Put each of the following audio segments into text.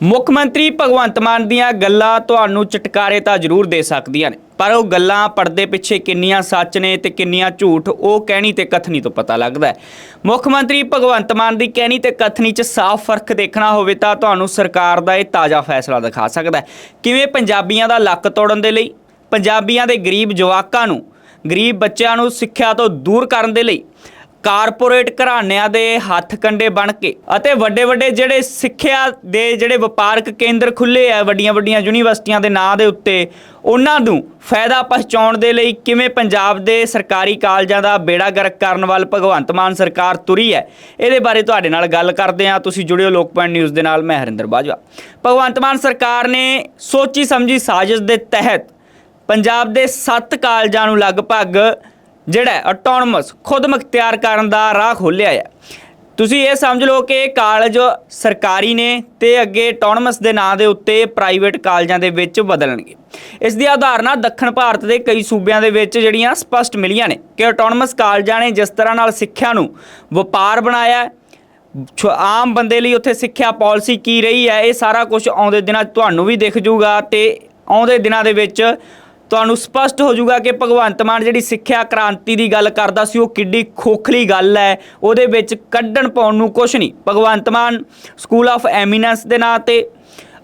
ਮੁੱਖ ਮੰਤਰੀ ਭਗਵੰਤ ਮਾਨ ਦੀਆਂ ਗੱਲਾਂ ਤੁਹਾਨੂੰ ਚਟਕਾਰੇ ਤਾਂ ਜ਼ਰੂਰ ਦੇ ਸਕਦੀਆਂ ਨੇ, ਪਰ ਉਹ ਗੱਲਾਂ ਪਰਦੇ ਪਿੱਛੇ ਕਿੰਨੀਆਂ ਸੱਚ ਨੇ ਤੇ ਕਿੰਨੀਆਂ ਝੂਠ, ਉਹ ਕਹਿਣੀ ਤੇ ਕਥਨੀ ਤੋਂ ਪਤਾ ਲੱਗਦਾ ਹੈ। ਮੁੱਖ ਮੰਤਰੀ ਭਗਵੰਤ ਮਾਨ ਦੀ ਕਹਿਣੀ ਤੇ ਕਥਨੀ 'ਚ ਸਾਫ਼ ਫ਼ਰਕ ਦੇਖਣਾ ਹੋਵੇ ਤਾਂ ਤੁਹਾਨੂੰ ਸਰਕਾਰ ਦਾ ਇਹ ਤਾਜ਼ਾ ਫੈਸਲਾ ਦਿਖਾ ਸਕਦਾ ਹੈ। ਕਿਵੇਂ ਪੰਜਾਬੀਆਂ ਦਾ ਲੱਕ ਤੋੜਨ ਦੇ ਲਈ, ਪੰਜਾਬੀਆਂ ਦੇ ਗਰੀਬ ਜਵਾਕਾਂ ਨੂੰ, ਗਰੀਬ ਬੱਚਿਆਂ ਨੂੰ ਸਿੱਖਿਆ ਤੋਂ ਦੂਰ ਕਰਨ ਦੇ ਲਈ ਕਾਰਪੋਰੇਟ ਘਰਾਣਿਆਂ ਦੇ ਹੱਥ ਕੰਡੇ ਬਣ ਕੇ ਅਤੇ ਵੱਡੇ ਵੱਡੇ ਜਿਹੜੇ ਸਿੱਖਿਆ ਦੇ ਜਿਹੜੇ ਵਪਾਰਕ ਕੇਂਦਰ ਖੁੱਲੇ ਆ, ਵੱਡੀਆਂ ਵੱਡੀਆਂ ਯੂਨੀਵਰਸਿਟੀਆਂ ਦੇ ਨਾਂ ਦੇ ਉੱਤੇ, ਉਹਨਾਂ ਨੂੰ ਫਾਇਦਾ ਪਹੁੰਚਾਉਣ ਦੇ ਲਈ ਕਿਵੇਂ ਪੰਜਾਬ ਦੇ ਸਰਕਾਰੀ ਕਾਲਜਾਂ ਦਾ ਬੇੜਾ ਗਰਕ ਕਰਨ ਵੱਲ ਭਗਵੰਤ ਮਾਨ ਸਰਕਾਰ ਤੁਰੀ ਹੈ, ਇਹਦੇ ਬਾਰੇ ਤੁਹਾਡੇ ਨਾਲ ਗੱਲ ਕਰਦੇ ਹਾਂ। ਤੁਸੀਂ ਜੁੜਿਓ ਲੋਕਪਾਲ ਨਿਊਜ਼ ਦੇ ਨਾਲ, ਮੈਂ ਹਰਿੰਦਰ ਬਾਜਵਾ। ਭਗਵੰਤ ਮਾਨ ਸਰਕਾਰ ਨੇ ਸੋਚੀ ਸਮਝੀ ਸਾਜ਼ਿਸ਼ ਦੇ ਤਹਿਤ ਪੰਜਾਬ ਦੇ 7 ਕਾਲਜਾਂ ਨੂੰ ਲਗਭਗ ਜਿਹੜਾ ਆਟੋਨਮਸ ਖੁਦ ਮੁਖਤਿਆਰ ਕਰਨ ਦਾ ਰਾਹ ਖੋਲ੍ਹਿਆ ਹੈ। ਤੁਸੀਂ ਇਹ ਸਮਝ ਲਓ ਕਿ ਕਾਲਜ ਸਰਕਾਰੀ ਨੇ ਤੇ ਅੱਗੇ ਆਟੋਨਮਸ ਦੇ ਨਾਂ ਦੇ ਉੱਤੇ ਪ੍ਰਾਈਵੇਟ ਕਾਲਜਾਂ ਦੇ ਵਿੱਚ ਬਦਲਣਗੇ। ਇਸ ਦੀ ਉਦਾਹਰਨਾਂ ਦੱਖਣ ਭਾਰਤ ਦੇ ਕਈ ਸੂਬਿਆਂ ਦੇ ਵਿੱਚ ਜਿਹੜੀਆਂ ਸਪਸ਼ਟ ਮਿਲੀਆਂ ਨੇ ਕਿ ਆਟੋਨਮਸ ਕਾਲਜਾਂ ਨੇ ਜਿਸ ਤਰ੍ਹਾਂ ਨਾਲ ਸਿੱਖਿਆ ਨੂੰ ਵਪਾਰ ਬਣਾਇਆ ਛ- ਆਮ ਬੰਦੇ ਲਈ ਉੱਥੇ ਸਿੱਖਿਆ ਪਾਲਿਸੀ ਕੀ ਰਹੀ ਹੈ, ਇਹ ਸਾਰਾ ਕੁਝ ਆਉਂਦੇ ਦਿਨਾਂ ਤੁਹਾਨੂੰ ਵੀ ਦਿਖ ਜੂਗਾ ਤੇ ਆਉਂਦੇ ਦਿਨਾਂ ਦੇ ਵਿੱਚ ਤੁਹਾਨੂੰ ਸਪਸ਼ਟ ਹੋ ਜਾਊਗਾ ਕਿ ਭਗਵੰਤ ਮਾਨ ਜਿਹੜੀ ਸਿੱਖਿਆ ਕ੍ਰਾਂਤੀ ਦੀ ਗੱਲ ਕਰਦਾ ਸੀ, ਉਹ ਕਿੱਡੀ ਖੋਖਲੀ ਗੱਲ ਹੈ। ਉਹਦੇ ਵਿੱਚ ਕੱਢਣ ਪਾਉਣ ਨੂੰ ਕੁਝ ਨਹੀਂ। Bhagwant Mann school of eminence ਦੇ ਨਾਂ ਤੇ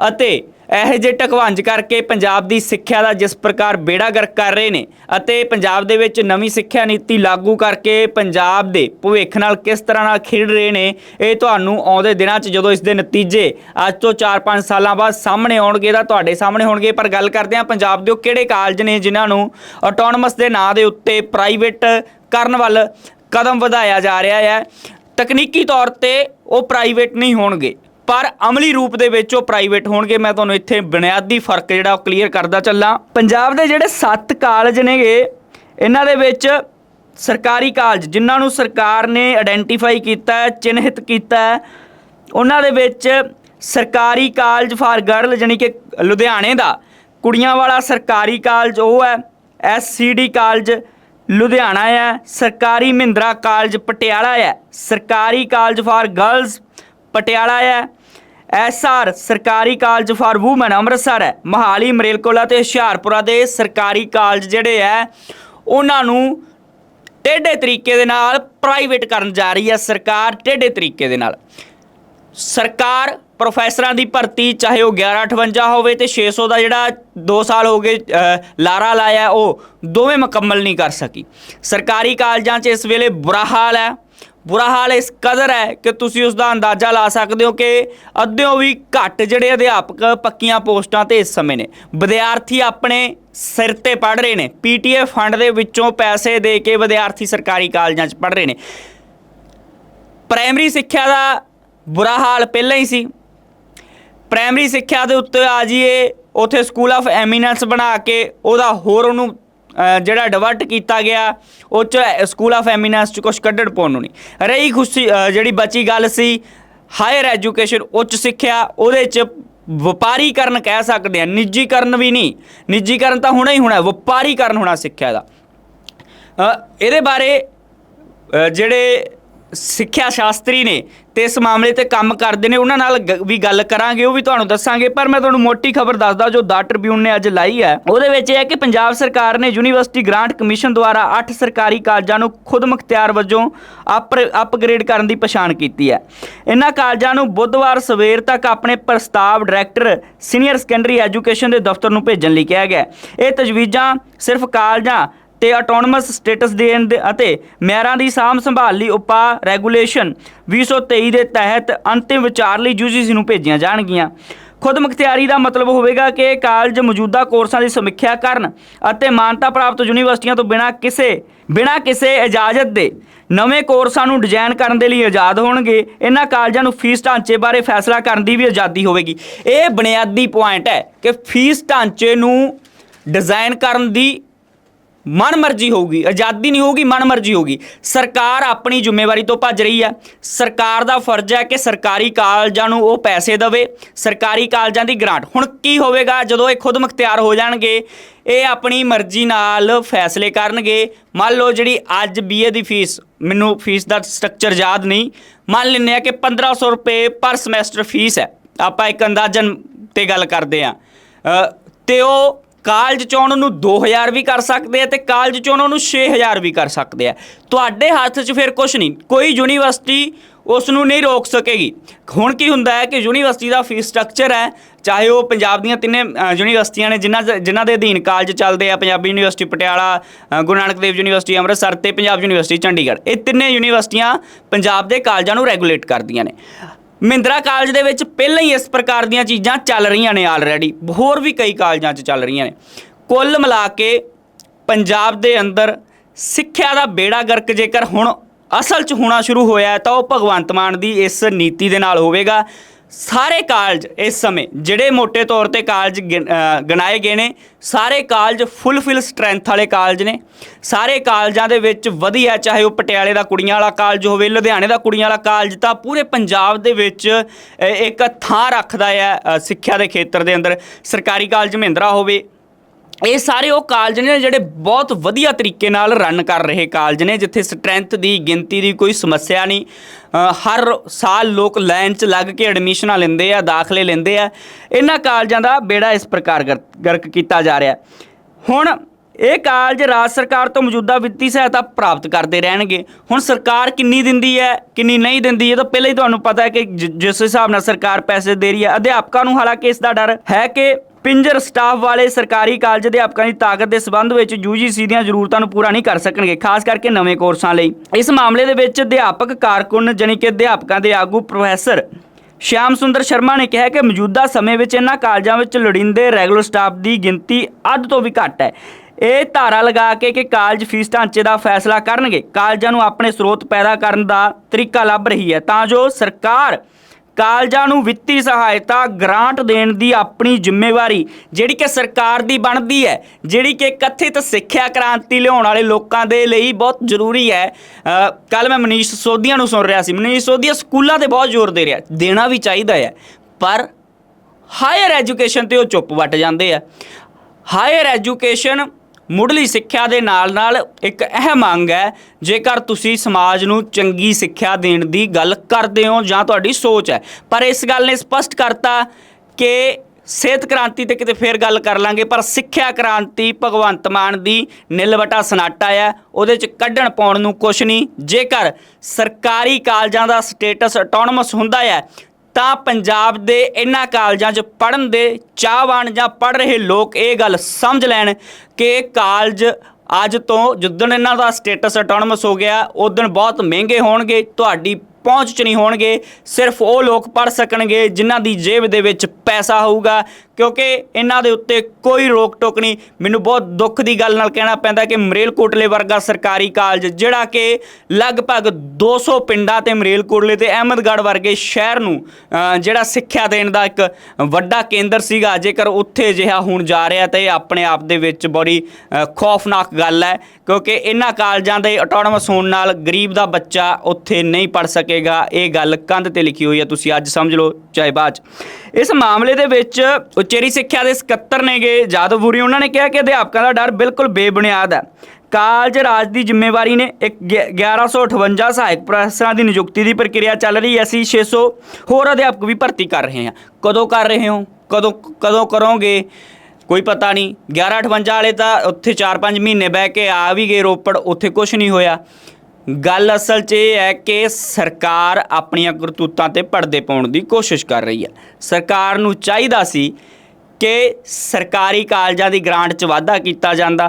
ਅਤੇ ਇਹੋ ਜਿਹੇ ਟਕਵੰਜ ਕਰਕੇ ਪੰਜਾਬ ਦੀ ਸਿੱਖਿਆ ਦਾ ਜਿਸ ਪ੍ਰਕਾਰ ਬੇੜਾ ਗਰਕ ਕਰ ਰਹੇ ਨੇ ਅਤੇ ਪੰਜਾਬ ਦੇ ਵਿੱਚ ਨਵੀਂ ਸਿੱਖਿਆ ਨੀਤੀ ਲਾਗੂ ਕਰਕੇ ਪੰਜਾਬ ਦੇ ਭਵਿੱਖ ਨਾਲ ਕਿਸ ਤਰ੍ਹਾਂ ਨਾਲ ਖੇਡ ਰਹੇ ਨੇ, ਇਹ ਤੁਹਾਨੂੰ ਆਉਂਦੇ ਦਿਨਾਂ 'ਚ ਜਦੋਂ ਇਸ ਦੇ ਨਤੀਜੇ ਅੱਜ ਤੋਂ 4-5 ਸਾਲਾਂ ਬਾਅਦ ਸਾਹਮਣੇ ਆਉਣਗੇ ਤਾਂ ਤੁਹਾਡੇ ਸਾਹਮਣੇ ਹੋਣਗੇ। ਪਰ ਗੱਲ ਕਰਦੇ ਹਾਂ ਪੰਜਾਬ ਦੇ ਉਹ ਕਿਹੜੇ ਕਾਲਜ ਨੇ ਜਿਨ੍ਹਾਂ ਨੂੰ ਆਟੋਨਮਸ ਦੇ ਨਾਂ ਦੇ ਉੱਤੇ ਪ੍ਰਾਈਵੇਟ ਕਰਨ ਵੱਲ ਕਦਮ ਵਧਾਇਆ ਜਾ ਰਿਹਾ ਹੈ। ਤਕਨੀਕੀ ਤੌਰ ਤੇ ਉਹ ਪ੍ਰਾਈਵੇਟ ਨਹੀਂ ਹੋਣਗੇ। ਪਰ ਅਮਲੀ ਰੂਪ ਦੇ ਵਿੱਚ ਉਹ ਪ੍ਰਾਈਵੇਟ ਹੋਣਗੇ। ਮੈਂ ਤੁਹਾਨੂੰ ਇੱਥੇ ਬੁਨਿਆਦੀ ਫ਼ਰਕ ਜਿਹੜਾ ਉਹ ਕਲੀਅਰ ਕਰਦਾ ਚੱਲਾਂ। ਪੰਜਾਬ ਦੇ ਜਿਹੜੇ 7 ਕਾਲਜ ਨੇਗੇ, ਇਹਨਾਂ ਦੇ ਵਿੱਚ ਸਰਕਾਰੀ ਕਾਲਜ, ਜਿਨ੍ਹਾਂ ਨੂੰ ਸਰਕਾਰ ਨੇ ਆਇਡੈਂਟੀਫਾਈ ਕੀਤਾ ਹੈ ਚਿੰਨ੍ਹਿਤ ਕੀਤਾ ਹੈ ਉਹਨਾਂ ਦੇ ਵਿੱਚ ਸਰਕਾਰੀ ਕਾਲਜ ਫਾਰ ਗਰਲ ਜਾਣੀ ਕਿ ਲੁਧਿਆਣੇ ਦਾ, ਕੁੜੀਆਂ ਵਾਲਾ ਸਰਕਾਰੀ ਕਾਲਜ ਉਹ ਹੈ ਐਸਸੀਡੀ ਕਾਲਜ ਲੁਧਿਆਣਾ ਹੈ, ਸਰਕਾਰੀ ਮਹਿੰਦਰਾ ਕਾਲਜ ਪਟਿਆਲਾ ਹੈ, ਸਰਕਾਰੀ ਕਾਲਜ ਫਾਰ ਗਰਲਜ਼ ਪਟਿਆਲਾ ਹੈ ਐਸਆਰ, ਸਰਕਾਰੀ ਕਾਲਜ ਫਾਰ ਵੂਮਨ, ਅੰਮ੍ਰਿਤਸਰ ਹੈ। ਮਹਾਲੀ ਮਰੇਲਕੋਲਾ ਤੇ ਹੁਸ਼ਿਆਰਪੁਰਾ ਦੇ ਸਰਕਾਰੀ ਕਾਲਜ ਜਿਹੜੇ ਹੈ, ਉਹਨਾਂ ਨੂੰ ਟੇਢੇ ਤਰੀਕੇ ਦੇ ਨਾਲ ਪ੍ਰਾਈਵੇਟ ਕਰਨ ਜਾ ਰਹੀ ਹੈ ਸਰਕਾਰ, ਟੇਢੇ ਤਰੀਕੇ ਦੇ ਨਾਲ। ਸਰਕਾਰ ਪ੍ਰੋਫੈਸਰਾਂ ਦੀ ਭਰਤੀ, ਚਾਹੇ ਉਹ 1158 ਹੋਵੇ ਤੇ 600 ਦਾ ਜਿਹੜਾ 2 ਸਾਲ ਹੋ ਗਏ ਲਾਰਾ ਲਾਇਆ, ਉਹ ਦੋਵੇਂ ਮੁਕੰਮਲ ਨਹੀਂ ਕਰ ਸਕੀ। ਸਰਕਾਰੀ ਕਾਲਜਾਂ 'ਚ ਇਸ ਵੇਲੇ ਬੁਰਾ ਹਾਲ ਹੈ। ਬੁਰਾ ਹਾਲ ਇਸ ਕਦਰ ਹੈ ਕਿ ਤੁਸੀਂ ਉਸ ਦਾ ਅੰਦਾਜ਼ਾ ਲਾ ਸਕਦੇ ਹੋ ਕਿ ਅੱਧਿਓਂ ਵੀ ਘੱਟ ਜਿਹੜੇ ਅਧਿਆਪਕ ਪੱਕੀਆਂ ਪੋਸਟਾਂ ਤੇ ਇਸ ਸਮੇਂ ਨੇ। ਵਿਦਿਆਰਥੀ ਆਪਣੇ ਸਿਰ ਤੇ ਪੜ ਰਹੇ ਨੇ। ਪੀਟੀਏ ਫੰਡ ਦੇ ਵਿੱਚੋਂ ਪੈਸੇ ਦੇ ਕੇ ਵਿਦਿਆਰਥੀ ਸਰਕਾਰੀ ਕਾਲਜਾਂ 'ਚ ਪੜ ਰਹੇ ਨੇ। ਪ੍ਰਾਇਮਰੀ ਸਿੱਖਿਆ ਦਾ ਬੁਰਾ ਹਾਲ ਪਹਿਲਾਂ ਹੀ ਸੀ। ਪ੍ਰਾਇਮਰੀ ਸਿੱਖਿਆ ਦੇ ਉੱਤੇ ਆ ਜਾਈਏ, ਉਥੇ ਸਕੂਲ ਆਫ ਐਮੀਨੈਂਸ ਬਣਾ ਕੇ ਉਹਦਾ ਹੋਰ ਉਹਨੂੰ ਜਿਹੜਾ ਡਿਵਰਟ ਕੀਤਾ ਗਿਆ, ਉਹ ਚ ਸਕੂਲ ਆਫ ਐਮੀਨੈਂਸ ਚ ਕੁਝ ਕੱਢਣ ਪਾਉਣ ਨੂੰ ਨਹੀਂ। ਰਹੀ ਖੁਸ਼ੀ ਜਿਹੜੀ ਬਚੀ ਗੱਲ ਸੀ ਹਾਇਰ ਐਜੂਕੇਸ਼ਨ ਉੱਚ ਸਿੱਖਿਆ, ਉਹਦੇ ਚ ਵਪਾਰੀਕਰਨ ਕਹਿ ਸਕਦੇ ਆ ਨਿੱਜੀਕਰਨ ਵੀ ਨਹੀਂ। ਨਿੱਜੀਕਰਨ ਤਾਂ ਹੋਣਾ ਹੀ ਹੋਣਾ, ਵਪਾਰੀਕਰਨ ਹੋਣਾ ਸਿੱਖਿਆ ਦਾ। ਇਹਦੇ ਬਾਰੇ ਜਿਹੜੇ ਸਿੱਖਿਆ ਸ਼ਾਸਤਰੀ ਨੇ ਤੇ ਇਸ ਮਾਮਲੇ ਤੇ ਕੰਮ ਕਰਦੇ ਨੇ। ਉਹਨਾਂ ਨਾਲ ਗ- ਵੀ ਗੱਲ ਕਰਾਂਗੇ, ਉਹ ਵੀ ਤੁਹਾਨੂੰ ਦੱਸਾਂਗੇ। ਪਰ ਮੈਂ ਤੁਹਾਨੂੰ ਮੋਟੀ ਖਬਰ ਦੱਸਦਾ, ਜੋ ਦਾ ਟ੍ਰਿਬਿਊਨ ਨੇ ਅੱਜ ਲਾਈ ਹੈ, ਉਹਦੇ ਵਿੱਚ ਇਹ ਹੈ ਕਿ ਪੰਜਾਬ ਸਰਕਾਰ ਨੇ ਯੂਨੀਵਰਸਿਟੀ ਗ੍ਰਾਂਟ ਕਮਿਸ਼ਨ ਦੁਆਰਾ 8 ਸਰਕਾਰੀ ਕਾਲਜਾਂ ਨੂੰ ਖੁਦ ਮੁਖਤਿਆਰ ਵਜੋਂ ਅਪ ਅਪਗ੍ਰੇਡ ਕਰਨ ਦੀ ਪਛਾਣ ਕੀਤੀ ਹੈ। ਇਹਨਾਂ ਕਾਲਜਾਂ ਨੂੰ ਬੁੱਧਵਾਰ ਸਵੇਰ ਤੱਕ ਆਪਣੇ ਪ੍ਰਸਤਾਵ ਡਾਇਰੈਕਟਰ ਸੀਨੀਅਰ ਸੈਕੰਡਰੀ ਐਜੂਕੇਸ਼ਨ ਦੇ ਦਫ਼ਤਰ ਨੂੰ ਭੇਜਣ ਲਈ ਕਿਹਾ ਗਿਆ ਇਹ ਤਜਵੀਜ਼ਾਂ ਸਿਰਫ ਕਾਲਜਾਂ ਤੇ ਆਟੋਨਮਸ ਸਟੇਟਸ ਦੇਣ ਦੇ ਅਤੇ ਮਿਆਰਾਂ ਦੀ ਸਾਂਭ ਸੰਭਾਲ ਲਈ ਉਪਾ ਰੈਗੂਲੇਸ਼ਨ 2023 ਦੇ ਤਹਿਤ ਅੰਤਿਮ ਵਿਚਾਰ ਲਈ ਯੂਜੀਸੀ ਨੂੰ ਭੇਜੀਆਂ ਜਾਣਗੀਆਂ। ਖੁਦ ਮੁਖਤਿਆਰੀ ਦਾ ਮਤਲਬ ਹੋਵੇਗਾ ਕਿ ਕਾਲਜ ਮੌਜੂਦਾ ਕੋਰਸਾਂ ਦੀ ਸਮੀਖਿਆ ਕਰਨ ਅਤੇ ਮਾਨਤਾ ਪ੍ਰਾਪਤ ਯੂਨੀਵਰਸਿਟੀਆਂ ਤੋਂ ਬਿਨਾਂ ਕਿਸੇ ਬਿਨਾਂ ਕਿਸੇ ਇਜਾਜ਼ਤ ਦੇ ਨਵੇਂ ਕੋਰਸਾਂ ਨੂੰ ਡਿਜ਼ਾਈਨ ਕਰਨ ਦੇ ਲਈ ਆਜ਼ਾਦ ਹੋਣਗੇ। ਇਹਨਾਂ ਕਾਲਜਾਂ ਨੂੰ ਫੀਸ ਢਾਂਚੇ ਬਾਰੇ ਫੈਸਲਾ ਕਰਨ ਦੀ ਵੀ ਆਜ਼ਾਦੀ ਹੋਵੇਗੀ। ਇਹ ਬੁਨਿਆਦੀ ਪੁਆਇੰਟ ਹੈ ਕਿ ਫੀਸ ਢਾਂਚੇ ਨੂੰ ਡਿਜ਼ਾਈਨ ਕਰਨ ਦੀ ਮਨ ਮਰਜ਼ੀ ਹੋਊਗੀ, ਆਜ਼ਾਦੀ ਨਹੀਂ ਹੋਊਗੀ, ਮਨ ਮਰਜ਼ੀ ਹੋਊਗੀ। ਸਰਕਾਰ ਆਪਣੀ ਜ਼ਿੰਮੇਵਾਰੀ ਤੋਂ ਭੱਜ ਰਹੀ ਹੈ। ਸਰਕਾਰ ਦਾ ਫਰਜ਼ ਹੈ ਕਿ ਸਰਕਾਰੀ ਕਾਲਜਾਂ ਨੂੰ ਉਹ ਪੈਸੇ ਦੇਵੇ, ਸਰਕਾਰੀ ਕਾਲਜਾਂ ਦੀ ਗ੍ਰਾਂਟ। ਹੁਣ ਕੀ ਹੋਵੇਗਾ ਜਦੋਂ ਇਹ ਖੁਦ ਮੁਖਤਿਆਰ ਹੋ ਜਾਣਗੇ? ਇਹ ਆਪਣੀ ਮਰਜ਼ੀ ਨਾਲ ਫੈਸਲੇ ਕਰਨਗੇ। ਮੰਨ ਲਓ ਜਿਹੜੀ ਅੱਜ ਬੀਏ ਦੀ ਫੀਸ, ਮੈਨੂੰ ਫੀਸ ਦਾ ਸਟਰਕਚਰ ਯਾਦ ਨਹੀਂ। ਮੰਨ ਲੈਂਦੇ ਆ ਕਿ 1500 ਰੁਪਏ ਪਰ ਸਮੈਸਟਰ ਫੀਸ ਹੈ। ਆਪਾਂ ਇੱਕ ਅੰਦਾਜ਼ਨ ਤੇ ਗੱਲ ਕਰਦੇ ਆ ਤੇ ਉਹ ਕਾਲਜ ਚੋਂ ਉਹਨਾਂ ਨੂੰ 2000 ਵੀ ਕਰ ਸਕਦੇ ਆ ਤੇ ਕਾਲਜ ਚੋਂ ਉਹਨਾਂ ਨੂੰ 6000 ਵੀ ਕਰ ਸਕਦੇ ਆ। ਤੁਹਾਡੇ ਹੱਥ 'ਚ ਫਿਰ ਕੁਝ ਨਹੀਂ। ਕੋਈ ਯੂਨੀਵਰਸਿਟੀ ਉਸ ਨੂੰ ਨਹੀਂ ਰੋਕ ਸਕੇਗੀ। ਹੁਣ ਕੀ ਹੁੰਦਾ ਹੈ ਕਿ ਯੂਨੀਵਰਸਿਟੀ ਦਾ ਫੀਸ ਸਟਰਕਚਰ ਹੈ, ਚਾਹੇ ਉਹ ਪੰਜਾਬ ਦੀਆਂ ਤਿੰਨੇ ਯੂਨੀਵਰਸਿਟੀਆਂ ਨੇ ਜਿਨ੍ਹਾਂ ਜਿਨ੍ਹਾਂ ਦੇ ਅਧੀਨ ਕਾਲਜ ਚੱਲਦੇ ਆ, ਪੰਜਾਬੀ ਯੂਨੀਵਰਸਿਟੀ ਪਟਿਆਲਾ ਗੁਰੂ ਨਾਨਕ ਦੇਵ ਯੂਨੀਵਰਸਿਟੀ, ਅੰਮ੍ਰਿਤਸਰ ਤੇ ਪੰਜਾਬ ਯੂਨੀਵਰਸਿਟੀ, ਚੰਡੀਗੜ੍ਹ। ਇਹ ਤਿੰਨੇ ਯੂਨੀਵਰਸਿਟੀਆਂ ਪੰਜਾਬ ਦੇ ਕਾਲਜਾਂ ਨੂੰ ਰੈਗੂਲੇਟ ਕਰਦੀਆਂ ਨੇ। ਮਹਿੰਦਰਾ ਕਾਲਜ ਦੇ ਵਿੱਚ ਪਹਿਲਾਂ ਹੀ ਇਸ ਪ੍ਰਕਾਰ ਦੀਆਂ ਚੀਜ਼ਾਂ ਚੱਲ ਰਹੀਆਂ ਨੇ ਆਲਰੇਡੀ ਹੋਰ ਵੀ ਕਈ ਕਾਲਜਾਂ 'ਚ ਚੱਲ ਰਹੀਆਂ ਨੇ। ਕੁੱਲ ਮਿਲਾ ਕੇ ਪੰਜਾਬ ਦੇ ਅੰਦਰ ਸਿੱਖਿਆ ਦਾ ਬੇੜਾ ਗਰਕ ਜੇਕਰ ਹੁਣ ਅਸਲ 'ਚ ਹੋਣਾ ਸ਼ੁਰੂ ਹੋਇਆ ਤਾਂ ਉਹ ਭਗਵੰਤ ਮਾਨ ਦੀ ਇਸ ਨੀਤੀ ਦੇ ਨਾਲ ਹੋਵੇਗਾ। ਸਾਰੇ ਕਾਲਜ ਇਸ ਸਮੇਂ ਜਿਹੜੇ ਮੋٹے ਤੌਰ ਤੇ ਕਾਲਜ ਗਿਣ- ਅ, ਗਏ ਨੇ ਸਾਰੇ ਕਾਲਜ ਫੁੱਲ ਫਿਲ ਸਟਰੈਂਥ ਵਾਲੇ ਕਾਲਜ ਨੇ। ਸਾਰੇ ਕਾਲਜਾਂ ਦੇ ਵਿੱਚ ਵਧੀਆ ਚਾਹੇ ਉਹ ਪਟਿਆਲੇ ਦਾ ਕੁੜੀਆਂ ਵਾਲਾ ਕਾਲਜ ਹੋਵੇ ਲੁਧਿਆਣੇ ਦਾ ਕੁੜੀਆਂ ਵਾਲਾ ਕਾਲਜ ਤਾਂ ਪੂਰੇ ਪੰਜਾਬ ਦੇ ਵਿੱਚ ਇੱਕ ਥਾਂ ਰੱਖਦਾ ਹੈ ਸਿੱਖਿਆ ਦੇ ਖੇਤਰ ਦੇ ਅੰਦਰ। ਸਰਕਾਰੀ ਕਾਲਜ ਮਹਿੰਦਰਾ ਹੋਵੇ ਇਹ ਸਾਰੇ ਉਹ ਕਾਲਜ ਨੇ ਜਿਹੜੇ ਬਹੁਤ ਵਧੀਆ ਤਰੀਕੇ ਨਾਲ ਰਨ ਕਰ ਰਹੇ ਕਾਲਜ ਨੇ, ਜਿੱਥੇ ਸਟਰੈਂਥ ਦੀ ਗਿਣਤੀ ਦੀ ਕੋਈ ਸਮੱਸਿਆ ਨਹੀਂ। ਹਰ ਸਾਲ ਲੋਕ ਲਾਈਨ 'ਚ ਲੱਗ ਕੇ ਐਡਮਿਸ਼ਨਾਂ ਲੈਂਦੇ ਆ, ਦਾਖਲੇ ਲੈਂਦੇ ਆ। ਇਹਨਾਂ ਕਾਲਜਾਂ ਦਾ ਬੇੜਾ ਇਸ ਪ੍ਰਕਾਰ ਗਰ- ਗਰਕ ਕੀਤਾ ਜਾ ਰਿਹਾ। ਹੁਣ ਇਹ ਕਾਲਜ ਰਾਜ ਸਰਕਾਰ ਤੋਂ ਮੌਜੂਦਾ ਵਿੱਤੀ ਸਹਾਇਤਾ ਪ੍ਰਾਪਤ ਕਰਦੇ ਰਹਿਣਗੇ। ਹੁਣ ਸਰਕਾਰ ਕਿੰਨੀ ਦਿੰਦੀ ਹੈ, ਕਿੰਨੀ ਨਹੀਂ ਦਿੰਦੀ, ਇਹ ਤਾਂ ਪਹਿਲਾਂ ਹੀ ਤੁਹਾਨੂੰ ਪਤਾ ਹੈ ਕਿ ਜਿਸ ਹਿਸਾਬ ਨਾਲ ਸਰਕਾਰ ਪੈਸੇ ਦੇ ਰਹੀ ਹੈ, ਅਧਿਆਪਕਾਂ ਨੂੰ ਹਾਲਾਂਕਿ ਇਸ ਦਾ ਡਰ ਹੈ ਕਿ ਪਿੰਜਰ ਸਟਾਫ ਵਾਲੇ ਸਰਕਾਰੀ ਕਾਲਜ ਅਧਿਆਪਕਾਂ ਦੀ ਤਾਕਤ ਦੇ ਸਬੰਧ ਵਿੱਚ ਯੂਜੀਸੀ ਦੀਆਂ ਜ਼ਰੂਰਤਾਂ ਨੂੰ ਪੂਰਾ ਨਹੀਂ ਕਰ ਸਕਣਗੇ, ਖਾਸ ਕਰਕੇ ਨਵੇਂ ਕੋਰਸਾਂ ਲਈ। ਇਸ ਮਾਮਲੇ ਦੇ ਵਿੱਚ ਅਧਿਆਪਕ ਕਾਰਕੁਨ ਜਾਣੀ ਕਿ ਅਧਿਆਪਕਾਂ ਦੇ ਆਗੂ ਪ੍ਰੋਫੈਸਰ ਸ਼ਿਆਮ ਸੁੰਦਰ ਸ਼ਰਮਾ ਨੇ ਕਿਹਾ ਕਿ ਮੌਜੂਦਾ ਸਮੇਂ ਵਿੱਚ ਇਹਨਾਂ ਕਾਲਜਾਂ ਵਿੱਚ ਲੋੜੀਂਦੇ ਰੈਗੂਲਰ ਸਟਾਫ ਦੀ ਗਿਣਤੀ ਅੱਧ ਤੋਂ ਵੀ ਘੱਟ ਹੈ। ਇਹ ਧਾਰਾ ਲਗਾ ਕੇ ਕਿ ਕਾਲਜ ਫੀਸ ਢਾਂਚੇ ਦਾ ਫੈਸਲਾ ਕਰਨਗੇ। ਕਾਲਜਾਂ ਨੂੰ ਆਪਣੇ ਸਰੋਤ ਪੈਦਾ ਕਰਨ ਦਾ ਤਰੀਕਾ ਲੱਭ ਰਹੀ ਹੈ। ਤਾਂ ਜੋ ਸਰਕਾਰ ਕਾਲਜਾਂ ਨੂੰ ਵਿੱਤੀ ਸਹਾਇਤਾ ਗ੍ਰਾਂਟ ਦੇਣ ਦੀ ਆਪਣੀ ਜ਼ਿੰਮੇਵਾਰੀ ਜਿਹੜੀ ਕਿ ਸਰਕਾਰ ਦੀ ਬਣਦੀ ਹੈ, ਜਿਹੜੀ ਕਿ ਕਥਿਤ ਸਿੱਖਿਆ ਕ੍ਰਾਂਤੀ ਲਿਆਉਣ ਵਾਲੇ ਲੋਕਾਂ ਦੇ ਲਈ ਬਹੁਤ ਜ਼ਰੂਰੀ ਹੈ। ਕੱਲ ਮੈਂ ਮਨੀਸ਼ ਸੋਧੀਆ ਨੂੰ ਸੁਣ ਰਿਹਾ ਸੀ। ਮਨੀਸ਼ ਸੋਧੀਆ ਸਕੂਲਾਂ ਤੇ ਬਹੁਤ ਜ਼ੋਰ ਦੇ ਰਿਹਾ, ਦੇਣਾ ਵੀ ਚਾਹੀਦਾ ਹੈ, ਪਰ ਹਾਇਰ ਐਜੂਕੇਸ਼ਨ ਤੇ ਉਹ ਚੁੱਪ ਵੱਟ ਜਾਂਦੇ ਆ। ਹਾਇਰ ਐਜੂਕੇਸ਼ਨ ਮੁੱਢਲੀ ਸਿੱਖਿਆ ਦੇ ਨਾਲ-ਨਾਲ ਇੱਕ ਅਹਿਮ ਅੰਗ ਹੈ, ਜੇਕਰ ਤੁਸੀਂ ਸਮਾਜ ਨੂੰ ਚੰਗੀ ਸਿੱਖਿਆ ਦੇਣ ਦੀ ਗੱਲ ਕਰਦੇ ਹੋ ਜਾਂ ਤੁਹਾਡੀ ਸੋਚ ਹੈ। ਪਰ ਇਸ ਗੱਲ ਨੇ ਸਪਸ਼ਟ ਕਰਤਾ ਕਿ ਸਿਹਤ ਕ੍ਰਾਂਤੀ ਤੇ ਕਿਤੇ ਫੇਰ ਗੱਲ ਕਰ ਲਾਂਗੇ, ਪਰ ਸਿੱਖਿਆ ਕ੍ਰਾਂਤੀ ਭਗਵੰਤ ਮਾਨ ਦੀ ਨਿਲਵਟਾ ਸਨਾਟਾ ਹੈ। ਉਹਦੇ ਚ ਕੱਢਣ ਪਾਉਣ ਨੂੰ ਕੁਛ ਨਹੀਂ। ਜੇਕਰ ਸਰਕਾਰੀ ਕਾਲਜਾਂ ਦਾ ਸਟੇਟਸ ਆਟੋਨਮਸ ਹੁੰਦਾ ਹੈ ਤਾਂ ਪੰਜਾਬ ਦੇ ਇਹਨਾਂ ਕਾਲਜਾਂ 'ਚ ਪੜ੍ਹਨ ਦੇ ਚਾਹਵਾਨ ਜਾਂ ਪੜ੍ਹ ਰਹੇ ਲੋਕ ਇਹ ਗੱਲ ਸਮਝ ਲੈਣ ਕਿ ਕਾਲਜ ਅੱਜ ਤੋਂ ਜਿੱਦਣ ਇਹਨਾਂ ਦਾ ਸਟੇਟਸ ਆਟੋਨਮਸ ਹੋ ਗਿਆ, ਉਦੋਂ ਬਹੁਤ ਮਹਿੰਗੇ ਹੋਣਗੇ, ਤੁਹਾਡੀ ਪਹੁੰਚ 'ਚ ਨਹੀਂ ਹੋਣਗੇ, ਸਿਰਫ ਉਹ ਲੋਕ ਪੜ੍ਹ ਸਕਣਗੇ ਜਿਨ੍ਹਾਂ ਦੀ ਜੇਬ ਦੇ ਵਿੱਚ ਪੈਸਾ ਹੋਊਗਾ ਕਿਉਂਕਿ ਇਹਨਾਂ ਦੇ ਉੱਤੇ ਕੋਈ ਰੋਕ ਟੋਕ ਨਹੀਂ। ਮੈਨੂੰ ਬਹੁਤ ਦੁੱਖ ਦੀ ਗੱਲ ਨਾਲ ਕਹਿਣਾ ਪੈਂਦਾ ਕਿ ਮਰੇਲਕੋਟਲੇ ਵਰਗਾ ਸਰਕਾਰੀ ਕਾਲਜ, ਜਿਹੜਾ ਕਿ ਲਗਭਗ 200 ਪਿੰਡਾਂ ਤੇ ਮਰੇਲਕੋਟਲੇ ਤੇ ਅਹਿਮਦਗੜ੍ਹ ਵਰਗੇ ਸ਼ਹਿਰ ਨੂੰ ਜਿਹੜਾ ਸਿੱਖਿਆ ਦੇਣ ਦਾ ਇੱਕ ਵੱਡਾ ਕੇਂਦਰ ਸੀਗਾ, ਜੇਕਰ ਉੱਥੇ ਜਿਹਾ ਹੁਣ ਜਾ ਰਿਹਾ ਤਾਂ ਇਹ ਆਪਣੇ ਆਪ ਦੇ ਵਿੱਚ ਬੜੀ ਖੌਫਨਾਕ ਗੱਲ ਹੈ। ਕਿਉਂਕਿ ਇਹਨਾਂ ਕਾਲਜਾਂ ਦੇ ਆਟੋਨਮਸ ਹੋਣ ਨਾਲ ਗਰੀਬ ਦਾ ਬੱਚਾ ਉੱਥੇ ਨਹੀਂ ਪੜ ਸਕੇਗਾ। ਇਹ ਗੱਲ ਕੰਧ ਤੇ ਲਿਖੀ ਹੋਈ ਹੈ, ਤੁਸੀਂ ਅੱਜ ਸਮਝ ਲਓ, ਚਾਹੇ ਬਾਅਦ 'ਚ। ਇਸ ਮਾਮਲੇ ਦੇ ਵਿੱਚ ਉਚੇਰੀ ਸਿੱਖਿਆ ਦੇ ਸਕੱਤਰ ਨੇਗੇ ਜਾਦਵਪੁਰੀ ਉਹਨਾਂ ਨੇ ਕਿਹਾ ਕਿ ਅਧਿਆਪਕਾਂ ਦਾ ਡਰ ਬਿਲਕੁਲ ਬੇਬੁਨਿਆਦ ਹੈ। ਕਾਲਜ ਰਾਜ ਦੀ ਜ਼ਿੰਮੇਵਾਰੀ ਨੇ ਇੱਕ ਗਿ- 1158 ਸਹਾਇਕ ਪ੍ਰੋਫੈਸਰਾਂ ਦੀ ਨਿਯੁਕਤੀ ਦੀ ਪ੍ਰਕਿਰਿਆ ਚੱਲ ਰਹੀ ਹੈ। ਅਸੀਂ 600 ਹੋਰ ਅਧਿਆਪਕ ਵੀ ਭਰਤੀ ਕਰ ਰਹੇ ਹਾਂ। ਕਦੋਂ ਕਰ ਰਹੇ ਹੋ? ਕਦੋਂ ਕਦੋਂ ਕਰੋਗੇ? ਕੋਈ ਪਤਾ ਨਹੀਂ। 1158 ਵਾਲੇ ਤਾਂ ਉੱਥੇ 4-5 ਮਹੀਨੇ ਬਹਿ ਕੇ ਆ ਵੀ ਗਏ ਰੋਪੜ, ਉੱਥੇ ਕੁਝ ਨਹੀਂ ਹੋਇਆ। ਗੱਲ ਅਸਲ 'ਚ ਇਹ ਹੈ ਕਿ ਸਰਕਾਰ ਆਪਣੀਆਂ ਕਰਤੂਤਾਂ ਤੇ ਪਰਦੇ ਪਾਉਣ ਦੀ ਕੋਸ਼ਿਸ਼ ਕਰ ਰਹੀ ਹੈ। ਸਰਕਾਰ ਨੂੰ ਚਾਹੀਦਾ ਸੀ ਕਿ ਸਰਕਾਰੀ ਕਾਲਜਾਂ ਦੀ ਗ੍ਰਾਂਟ 'ਚ ਵਾਧਾ ਕੀਤਾ ਜਾਂਦਾ।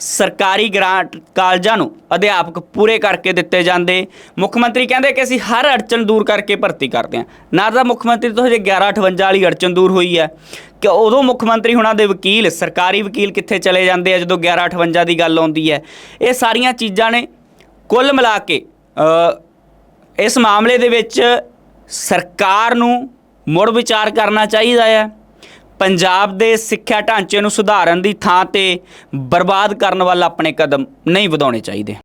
ਸਰਕਾਰੀ ਗ੍ਰਾਂਟ ਕਾਲਜਾਂ ਨੂੰ ਅਧਿਆਪਕ ਪੂਰੇ ਕਰਕੇ ਦਿੱਤੇ ਜਾਂਦੇ। ਮੁੱਖ ਮੰਤਰੀ ਕਹਿੰਦੇ ਕਿ ਅਸੀਂ ਹਰ ਅੜਚਨ ਦੂਰ ਕਰਕੇ ਭਰਤੀ ਕਰਦੇ ਹਾਂ। ਨਾ ਤਾਂ ਮੁੱਖ ਮੰਤਰੀ ਤੋਂ ਹਜੇ 1158 ਵਾਲੀ ਅੜਚਨ ਦੂਰ ਹੋਈ ਹੈ। ਕਿ ਉਦੋਂ ਮੁੱਖ ਮੰਤਰੀ ਹੁਣਾਂ ਦੇ ਵਕੀਲ, ਸਰਕਾਰੀ ਵਕੀਲ ਕਿੱਥੇ ਚਲੇ ਜਾਂਦੇ ਆ ਜਦੋਂ 1158 ਦੀ ਗੱਲ ਆਉਂਦੀ ਹੈ। ਇਹ ਸਾਰੀਆਂ ਚੀਜ਼ਾਂ ਨੇ ਕੁੱਲ ਮਿਲਾ ਕੇ ਇਸ ਮਾਮਲੇ ਦੇ ਵਿੱਚ ਸਰਕਾਰ ਨੂੰ ਮੁੜ ਵਿਚਾਰ ਕਰਨਾ ਚਾਹੀਦਾ ਹੈ। ਪੰਜਾਬ ਦੇ ਸਿੱਖਿਆ ਢਾਂਚੇ ਨੂੰ ਸੁਧਾਰਨ ਦੀ ਥਾਂ ਤੇ ਬਰਬਾਦ ਕਰਨ ਵੱਲ ਆਪਣੇ ਕਦਮ ਨਹੀਂ ਵਧਾਉਣੇ ਚਾਹੀਦੇ।